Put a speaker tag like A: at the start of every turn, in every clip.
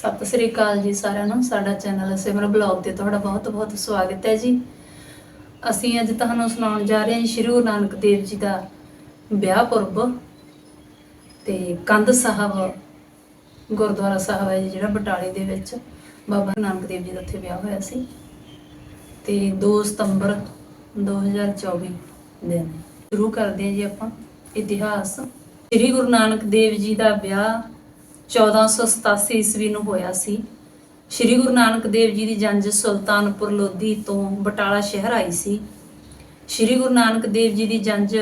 A: ਸਤਿ ਸ੍ਰੀ ਅਕਾਲ ਜੀ ਸਾਰਿਆਂ ਨੂੰ, ਸਾਡਾ ਚੈਨਲ ਸਿਮਰ ਬਲੌਗ ਤੇ ਤੁਹਾਡਾ ਬਹੁਤ-ਬਹੁਤ ਸਵਾਗਤ ਹੈ ਜੀ। ਅਸੀਂ ਅੱਜ ਤੁਹਾਨੂੰ ਸੁਣਾਉਣ ਜਾ ਰਹੇ ਹਾਂ ਜੀ ਸ਼੍ਰੀ ਗੁਰੂ ਨਾਨਕ ਦੇਵ ਜੀ ਦਾ ਵਿਆਹ ਪੁਰਬ ਤੇ ਕੰਧ ਸਾਹਿਬ, ਗੁਰਦੁਆਰਾ ਸਾਹਿਬ ਹੈ ਜੀ, ਜਿਹੜਾ ਬਟਾਲੇ ਦੇ ਵਿੱਚ ਬਾਬਾ ਨਾਨਕ ਦੇਵ ਜੀ ਦਾ ਉੱਥੇ ਵਿਆਹ ਹੋਇਆ ਸੀ। ਤੇ 2 ਸਤੰਬਰ 2024 ਦਿਨ ਸ਼ੁਰੂ ਕਰਦੇ ਹਾਂ ਜੀ ਆਪਾਂ ਇਤਿਹਾਸ। ਸ੍ਰੀ ਗੁਰੂ ਨਾਨਕ ਦੇਵ ਜੀ ਦਾ ਵਿਆਹ 1487 ਈਸਵੀ ਨੂੰ ਹੋਇਆ ਸੀ। ਸ੍ਰੀ ਗੁਰੂ ਨਾਨਕ ਦੇਵ ਜੀ ਦੀ ਜੰਜ ਸੁਲਤਾਨਪੁਰ ਲੋਧੀ ਤੋਂ ਬਟਾਲਾ ਸ਼ਹਿਰ ਆਈ ਸੀ। ਸ੍ਰੀ ਗੁਰੂ ਨਾਨਕ ਦੇਵ ਜੀ ਦੀ ਜੰਜ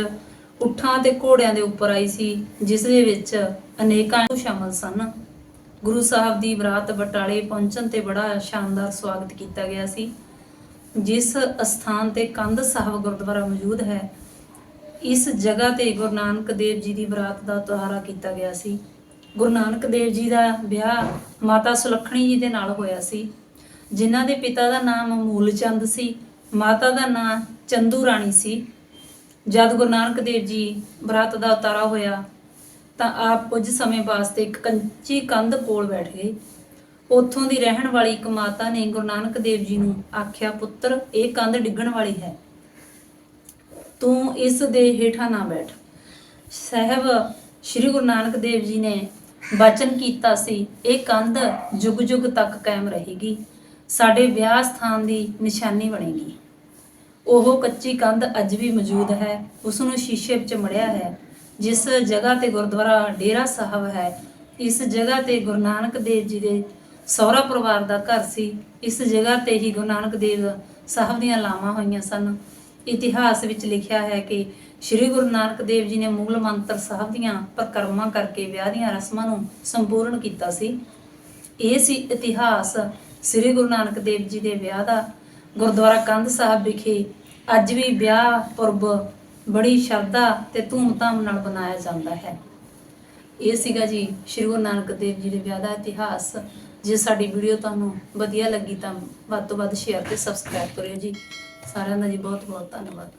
A: ਉਠਾਂ ਤੇ ਘੋੜਿਆਂ ਦੇ ਉੱਪਰ ਆਈ ਸੀ, ਜਿਸ ਦੇ ਵਿੱਚ ਅਨੇਕਾਂ ਸ਼ਾਮਲ ਸਨ। ਗੁਰੂ ਸਾਹਿਬ ਦੀ ਬਰਾਤ ਬਟਾਲੇ ਪਹੁੰਚਣ ਤੇ ਬੜਾ ਸ਼ਾਨਦਾਰ ਸਵਾਗਤ ਕੀਤਾ ਗਿਆ ਸੀ, ਜਿਸ ਅਸਥਾਨ ਤੇ ਕੰਧ ਸਾਹਿਬ ਗੁਰਦੁਆਰਾ ਮੌਜੂਦ ਹੈ। ਇਸ ਜਗ੍ਹਾ ਤੇ ਗੁਰੂ ਨਾਨਕ ਦੇਵ ਜੀ ਦੀ ਬਰਾਤ ਦਾ ਤੁਹਾਰਾ ਕੀਤਾ ਗਿਆ ਸੀ। ਗੁਰੂ ਨਾਨਕ ਦੇਵ ਜੀ ਦਾ ਵਿਆਹ ਮਾਤਾ ਸੁਲੱਖਣੀ ਜੀ ਦੇ ਨਾਲ ਹੋਇਆ ਸੀ, ਜਿਨ੍ਹਾਂ ਦੇ ਪਿਤਾ ਦਾ ਨਾਮ ਮੂਲ ਚੰਦ ਸੀ, ਮਾਤਾ ਦਾ ਨਾਮ ਚੰਦੂ ਰਾਣੀ ਸੀ। ਜਦ ਗੁਰੂ ਨਾਨਕ ਦੇਵ ਜੀ ਬਰਾਤ ਦਾ ਉਤਾਰਾ ਹੋਇਆ, ਤਾਂ ਆਪ ਕੁਝ ਸਮੇਂ ਵਾਸਤੇ ਇੱਕ ਕੰਚੀ ਕੰਧ ਕੋਲ ਬੈਠ ਗਏ। ਉੱਥੋਂ ਦੀ ਰਹਿਣ ਵਾਲੀ ਇੱਕ ਮਾਤਾ ਨੇ ਗੁਰੂ ਨਾਨਕ ਦੇਵ ਜੀ ਨੂੰ ਆਖਿਆ, ਪੁੱਤਰ, ਇਹ ਕੰਧ ਡਿੱਗਣ ਵਾਲੀ ਹੈ। ਤੂੰ ਇਸ ਦੇ ਹੇਠਾਂ ਨਾ ਬੈਠ। ਸਹਿਬ, ਸ੍ਰੀ ਗੁਰੂ ਨਾਨਕ ਦੇਵ ਜੀ ਨੇ ਵਚਨ ਕੀਤਾ ਸੀ, ਇਹ ਕੰਧ ਜੁਗ ਜੁਗ ਤੱਕ ਕਾਇਮ ਰਹੇਗੀ। ਸਾਡੇ ਵਿਆਹ ਸਥਾਨ ਦੀ ਨਿਸ਼ਾਨੀ ਬਣੇਗੀ। ਉਹ ਕੱਚੀ ਕੰਧ ਅੱਜ ਵੀ ਮੌਜੂਦ ਹੈ ਉਸ ਨੂੰ ਸ਼ੀਸ਼ੇ ਵਿੱਚ ਮੜਿਆ ਹੈ, ਜਿਸ ਜਗ੍ਹਾ ਤੇ ਗੁਰਦੁਆਰਾ ਡੇਰਾ ਸਾਹਿਬ ਹੈ, ਇਸ ਜਗ੍ਹਾ ਤੇ ਗੁਰੂ ਨਾਨਕ ਦੇਵ ਜੀ ਦੇ ਸਹੁਰਾ ਪਰਿਵਾਰ ਦਾ ਘਰ ਸੀ, ਇਸ ਜਗ੍ਹਾ ਤੇ ਹੀ ਗੁਰੂ ਨਾਨਕ ਦੇਵ ਸਾਹਿਬ ਦੀਆਂ ਲਾਵਾਂ ਹੋਈਆਂ ਸਨ। ਇਤਿਹਾਸ ਵਿੱਚ ਲਿਖਿਆ ਹੈ ਕਿ ਸ੍ਰੀ ਗੁਰੂ ਨਾਨਕ ਦੇਵ ਜੀ ਨੇ ਮੂਲ ਮੰਤਰ ਸਾਹਿਬ ਦੀਆਂ ਪ੍ਰਕਰਮਾਂ ਕਰਕੇ ਵਿਆਹ ਦੀਆਂ ਰਸਮਾਂ ਨੂੰ ਸੰਪੂਰਨ ਕੀਤਾ ਸੀ। ਇਹ ਸੀ ਇਤਿਹਾਸ ਸ੍ਰੀ ਗੁਰੂ ਨਾਨਕ ਦੇਵ ਜੀ ਦੇ ਵਿਆਹ ਦਾ। ਗੁਰਦੁਆਰਾ ਕੰਧ ਸਾਹਿਬ ਵਿਖੇ ਅੱਜ ਵੀ ਵਿਆਹ ਪੁਰਬ ਬੜੀ ਸ਼ਰਧਾ ਤੇ ਧੂਮ ਧਾਮ ਨਾਲ ਮਨਾਇਆ ਜਾਂਦਾ ਹੈ। ਇਹ ਸੀਗਾ ਜੀ ਸ੍ਰੀ ਗੁਰੂ ਨਾਨਕ ਦੇਵ ਜੀ ਦੇ ਵਿਆਹ ਦਾ ਇਤਿਹਾਸ। ਜੇ ਸਾਡੀ ਵੀਡੀਓ ਤੁਹਾਨੂੰ ਵਧੀਆ ਲੱਗੀ ਤਾਂ ਵੱਧ ਤੋਂ ਵੱਧ ਸ਼ੇਅਰ ਤੇ ਸਬਸਕ੍ਰਾਈਬ ਕਰਿਓ ਜੀ। ਸਾਰਿਆਂ ਦਾ ਜੀ ਬਹੁਤ ਬਹੁਤ ਧੰਨਵਾਦ।